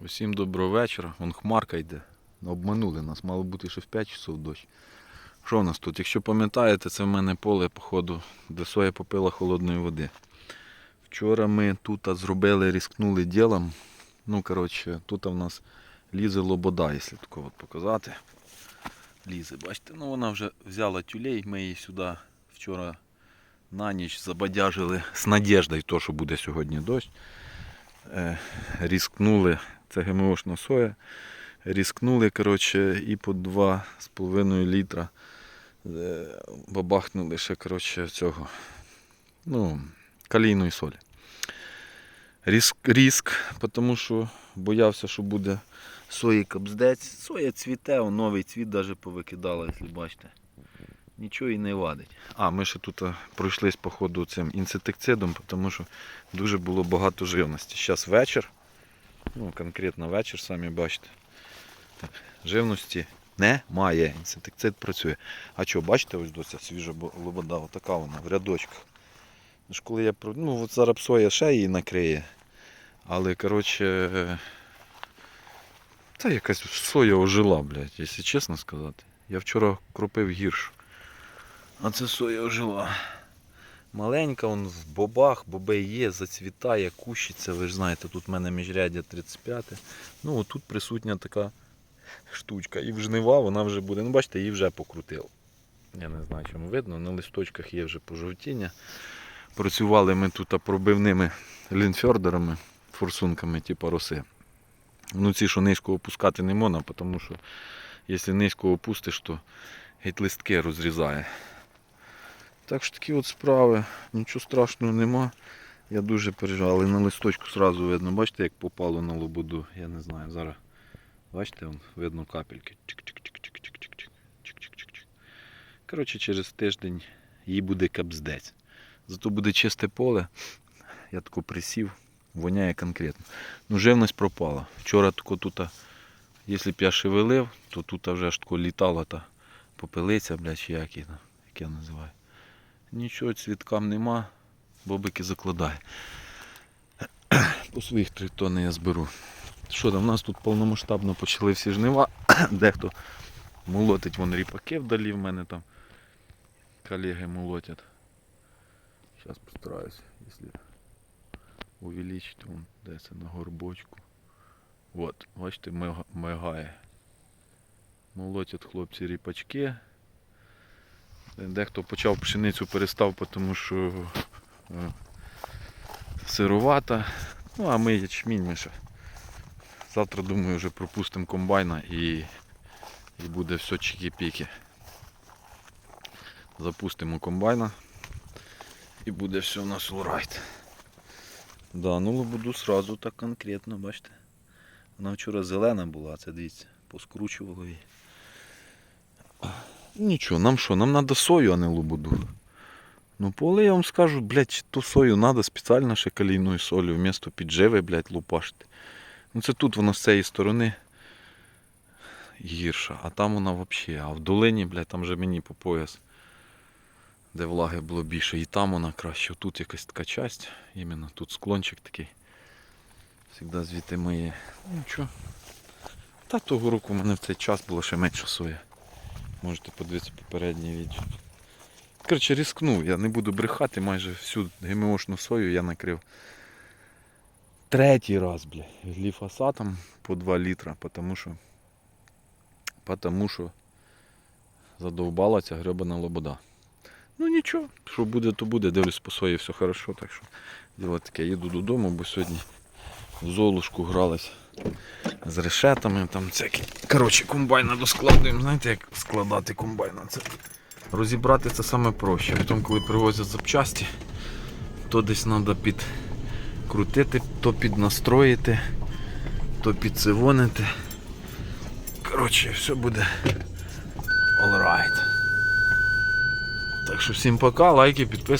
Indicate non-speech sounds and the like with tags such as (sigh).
Усім доброго вечора. Вон хмарка йде. Ну, Обманули нас, мало бути ще в 5 часов дощ. Що в нас тут? Якщо пам'ятаєте, це в мене поле, походу, де соя попила холодної води. Вчора ми тут зробили, різкнули ділом. Ну, коротше, тут в нас лізе лобода, якщо тако от показати. Лізе, бачите, ну вона вже взяла тюлей, ми її сюди вчора на ніч забадяжили з надіждою, то, що буде сьогодні дощ. Е, різкнули, це ГМОшна соя. Різкнули, коротше, і по 2,5 літра е, бабахнули ще, коротше, цього, ну, калійної солі. Різк, різк, тому що боявся, що буде сої кобздець. Соя цвіте, он новий цвіт навіть повикидала, якщо бачите. Нічого і не вадить. А, ми ще тут а, пройшлись по ходу цим інсектицидом, тому що дуже було багато живності. Зараз вечір, ну конкретно вечір, самі бачите. Так, живності немає. Інсектицид працює. А що, бачите, ось доця свіжа лобода, отака вона в рядочках. Ну ж коли я ну, от зараз соя ще її накриє. Але коротше. Та якась соя ожила, блядь, якщо чесно сказати. Я вчора кропив гіршу. А це соя ожила. Маленька, он в бобах, боби є, зацвітає, кущиться. Ви ж знаєте, тут в мене міжряддя 35. Ну, отут присутня така штучка. І в жнива вона вже буде. Ну, бачите, її вже покрутило. Я не знаю, чому видно, на листочках є вже пожовтіння. Працювали ми тут пробивними лінфьордерами, форсунками, типу роси. Ну, ці, що низько опускати не можна, тому що якщо низько опустиш, то геть листки розрізає. Так що такі от справи, нічого страшного нема. Я дуже переживав, але на листочку одразу видно, бачите, як попало на лободу. Я не знаю, зараз. Бачите, вон, видно капельки. Коротше, через тиждень їй буде капздець. Зато буде чисте поле. Я тако присів, воняє конкретно. Ну, живність пропала. Вчора тако тут, якщо б я шевелив, то тут вже ж тако літала та попелиця, блядь, чи як її як я називаю. Нічого цвіткам нема, бобики закладає. По своїх три тонни я зберу. Що там, у нас тут повномасштабно почали всі жнива. (coughs) Дехто молотить вон ріпаки вдалі в мене там. Колеги молотять. Зараз постараюсь, якщо увеличити вон, де це на горбочку. От, бачите, мигає. Молотять хлопці ріпачки. Дехто почав пшеницю перестав, тому що е, сировата. Ну, а ми ячмінь ми ще. Завтра, думаю, вже пропустимо комбайна і, і буде все чики-піки. Запустимо комбайна і буде все у нас урайт. Да, ну буду сразу так конкретно, бачите. Вона вчора зелена була, це дивіться, поскручувало її. Нічого, нам що, нам треба сою, а не лободу. Ну, поле я вам скажу, блядь, ту сою треба спеціально ще калійною солью вмісто підживи, блядь, лупашити. Ну це тут вона з цієї сторони гірша, а там вона взагалі. А в долині, блядь, там же мені по пояс, де влаги було більше, і там вона краще. Тут якась така часть, іменно тут склончик такий. Завжди звідти миє. Ну нічого. Та того року в мене в цей час було ще менше соя. Можете подивитися попереднє відео. Коротше, рискнув, я не буду брехати, майже всю ГМОшну сою я накрив. Третій раз, бля, гліфосатом по 2 літра, тому що, потому що задовбала ця гребана лобода. Ну нічого, що буде, то буде. Дивлюсь по сої, все хорошо, так що діло таке, їду додому, бо сьогодні в золушку грались з решетами, там всякі. Коротше, комбайна доскладуємо. Знаєте, як складати комбайна? Це розібрати це саме проще. Потім, коли привозять запчасті, то десь треба підкрутити, то піднастроїти, то підсивонити. Коротше, все буде alright. Так що всім пока, лайки, підписки.